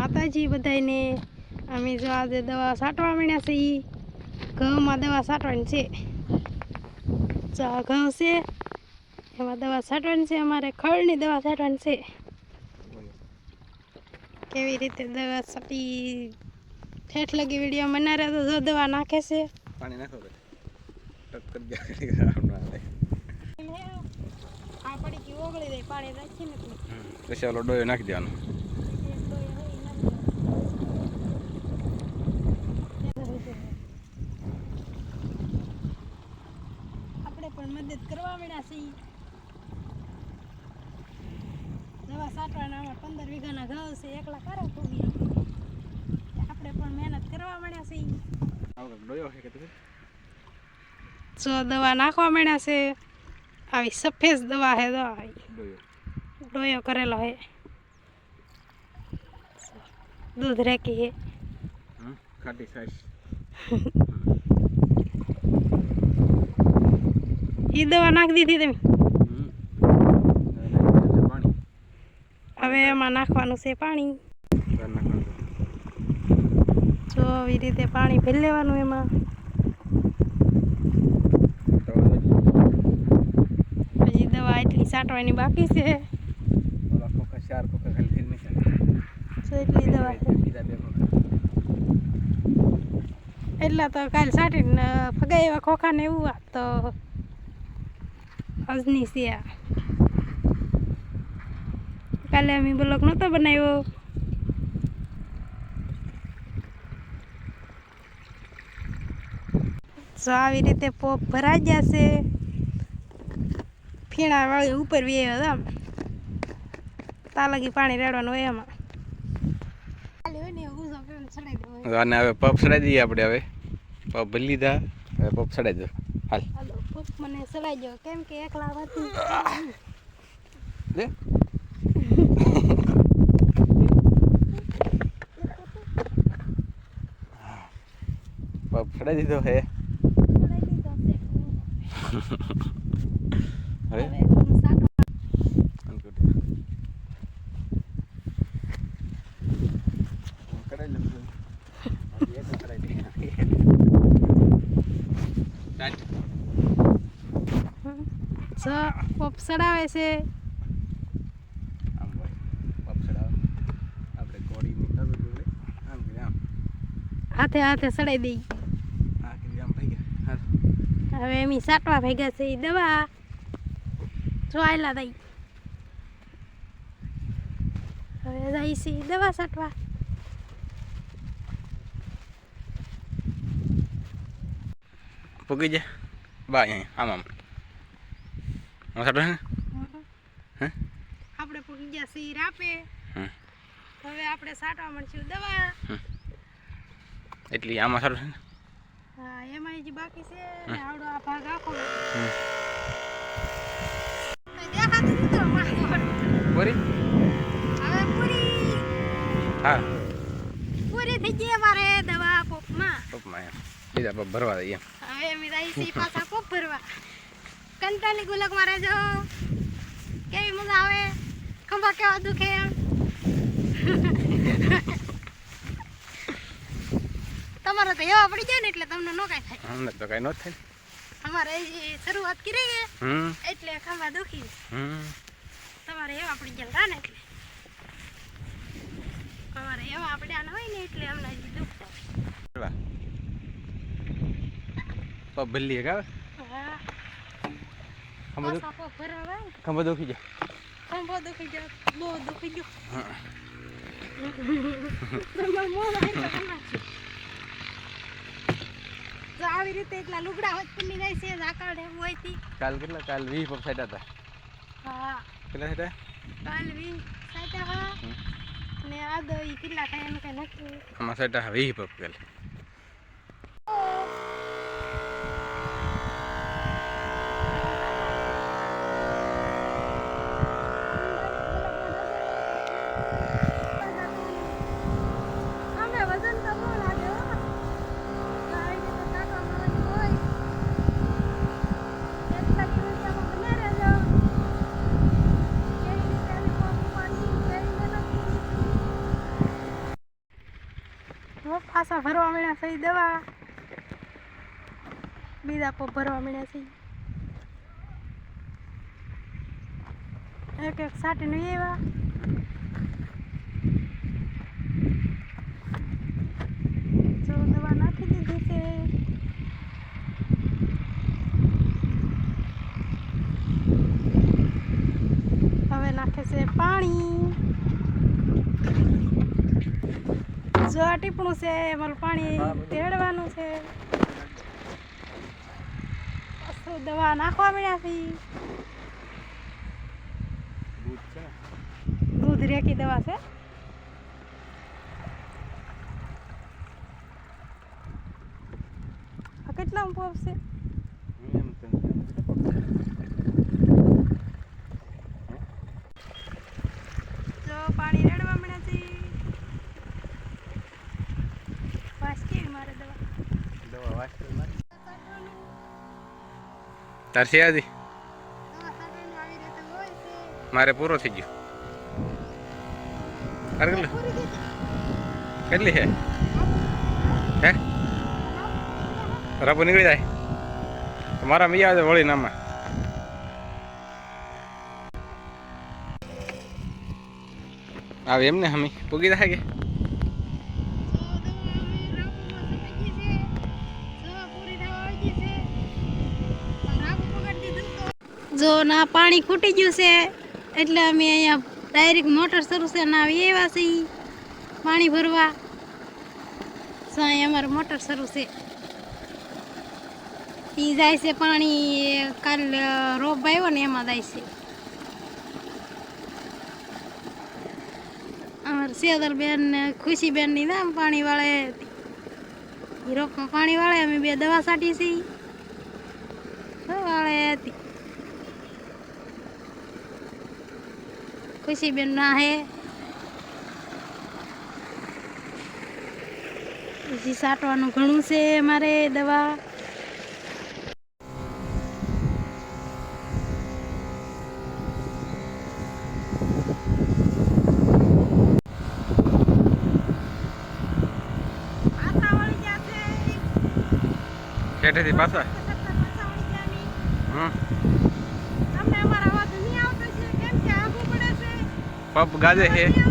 માતાજી બધાને અમે જો આજે દવા છાંટવા માંડ્યા છે એ ઘઉંમાં દવા છાંટવાની છે. જો આ ઘઉં છે એમાં દવા છાંટવાની છે અમારે ખળની દવા છાંટવાની છે. કેવી રીતે દવા છાંટી ઠેઠ લગી વીડિયો બનારે તો જો દવા નાખે છે. પાણી નાખો ઓગળી દે પાણી રાખી ને પછી ઓલો ડોયો નાખી દેવાનો આપણે પણ મદદ કરવા મળ્યા છીએ દવા છાંટવાના આમાં પંદર વીઘાના ઘઉં છે એકલા કરો પૂગી આપણે પણ મહેનત કરવા મળ્યા છીએ જો દવા નાખવા મળ્યા છે આવી સફેદ દવા છે દવા ડોયો કરેલો હે દૂધ રેકી હે ખાટી સાઈસ એ દવા નાખી દીધી તમે. હવે એમાં નાખવાનું છે પાણી. જો આવી રીતે પાણી ભરી લેવાનું એમાં. હજી દવા એટલી સાટવાની બાકી છે. એટલી દવા એટલા તો કાલે છાંટીને ફગાય એવા ખોખા ને એવું તો અજની છે આ. કાલે અમે બ્લોક નહોતો બનાવ્યો. તો આવી રીતે પોપ ભરાઈ જશે. ફીણા વાળી ઉપર વે આમ. તાલગી પાણી રેડવાનું હોય એમાં. ખાલી હોય ને એવું ઊંધો કરીને ચડાઈ દેવું આને હવે પપ સડાઈ દઈએ આપણે હવે. પપ ભરી લીધા હવે પપ સડાઈ દો. હાલ. પપ મને ચડાઈ ગયો કેમ કે એકલા હતી લે પપ સડાઈ દીધો હે ચડાઈ દીધો છે હવે હવે મને સાટવા કરાઈ લઉં છું એક કરાઈ દે જો પપ ચડાવે છે આમ હોય પપ સડાવ આપણે કોડીની ખબર જોડે આમ કરી આમ હાથે હાથે ચડાઈ દઈ આ કરી આમ હાલ હવે એમ સાટવા ભેગા છે ઈ દવા જો આયલા દઈ હવે જાય છે દવા સાટવા પૂગી જા બા અહીંયા આમ આમ આમ હે આપણે પૂકી ગયા સીર આપે હવે આપણે સાટવા મળશું દવા એટલે આમાં સારું છે ને હા એમાં જે બાકી છે આવડો આ ભાગ આખો હવે પૂરી હા પૂરી થઈ ગઈ અમારે દવા પોપમાં પપમાં એમ બીજા પપ ભરવા દઈએ એમ હવે અમે રહી છીએ પાછા પોપ ભરવા કંટાળી ગુલક મારે જો કેવી મજા આવે? ખંભા કેવા દુખે? તમારે તો એવા પડી જાય ને એટલે તમને નો કાઈ થાય. અમને તો કાંઈ નો થાય. અમારે શરૂઆત કરી ગઈ એટલે ખંભા દુખી. તમારે એવા પડી ગયા ને એટલે. અમારે એવા પડ્યા હોય ને એટલે અમને દુખ થાય પબ્લિક હા ખંભો ખંભો દુખી જાય ખંભો દુખી ગયો બહુ દુખી ગયો આવી રીતે એટલા લુગડા હોત પડી જાય છે ઝાકળ એવું હોય તી કાલ કેટલા કાલ વીસ પપ સાઈટા હતા હા કેટલા સાઈટા કાલ વી સાચા હા. ને આ દો કેટલા થાય એમ કઈ નક્કી આમાં સાઈડ વીસ પપ કાલ અમે વજન તો બહુ લાગે હો આવી રીતે કાકા મારવાની હોય એટલા દિવસમાં બને રહેજો કેવી રીતે એની કોપ પાડી કેવી મહેનત કરી. તો પાછા ભરવા મળ્યા છે દવા. બીજા પગ ભરવા મળ્યા છે. એક એક સાટીને એવા. જો દવા નાખી દીધી છે. હવે નાખે છે પાણી. જો આ ટીપણું છે એમાં પાણી તેડવાનું છે. દવા નાખવા મળ્યા છે. દૂધ રેકી દવા છે. આ કેટલા પંપ છે એમ તેમ જો પાણી રેડવા મળ્યા છે બસ કેવી મારે દવા દવા વાસ્તવ મારી તાર છે આજે? છે મારે પૂરો થઈ ગયો. તારે કેટલું? છે? હે? રબો નીકળી જાય? મારા મી આવે વળી નામાં. આવે એમને હમી. પૂગી થાય કે? જો ના પાણી ખૂટી ગયું છે, એટલે અમે અહીંયા ડાયરેક્ટ મોટર શરૂ છે ના એવા છે પાણી ભરવા. સાંઈ અમારે મોટર શરૂ છે. એ જાય છે પાણી, કાલ રોપ આવ્યો ને એમાં જાય છે. અમારે સેદલબેન ને ખુશીબેનની નામ પાણી વાળે ઈ રોપમાં પાણી વાળે અમે બે દવા સાટી છીએ વાળે હતી. ખુશીબેન ના હે. પછી સાટવાનું ઘણું છે મારે દવા. હેઠેથી પાછા? હમ તમને અમારા અવાજ નહીં આવતો છે કેમ કે આગું પડે છે પપ ગાજે છે.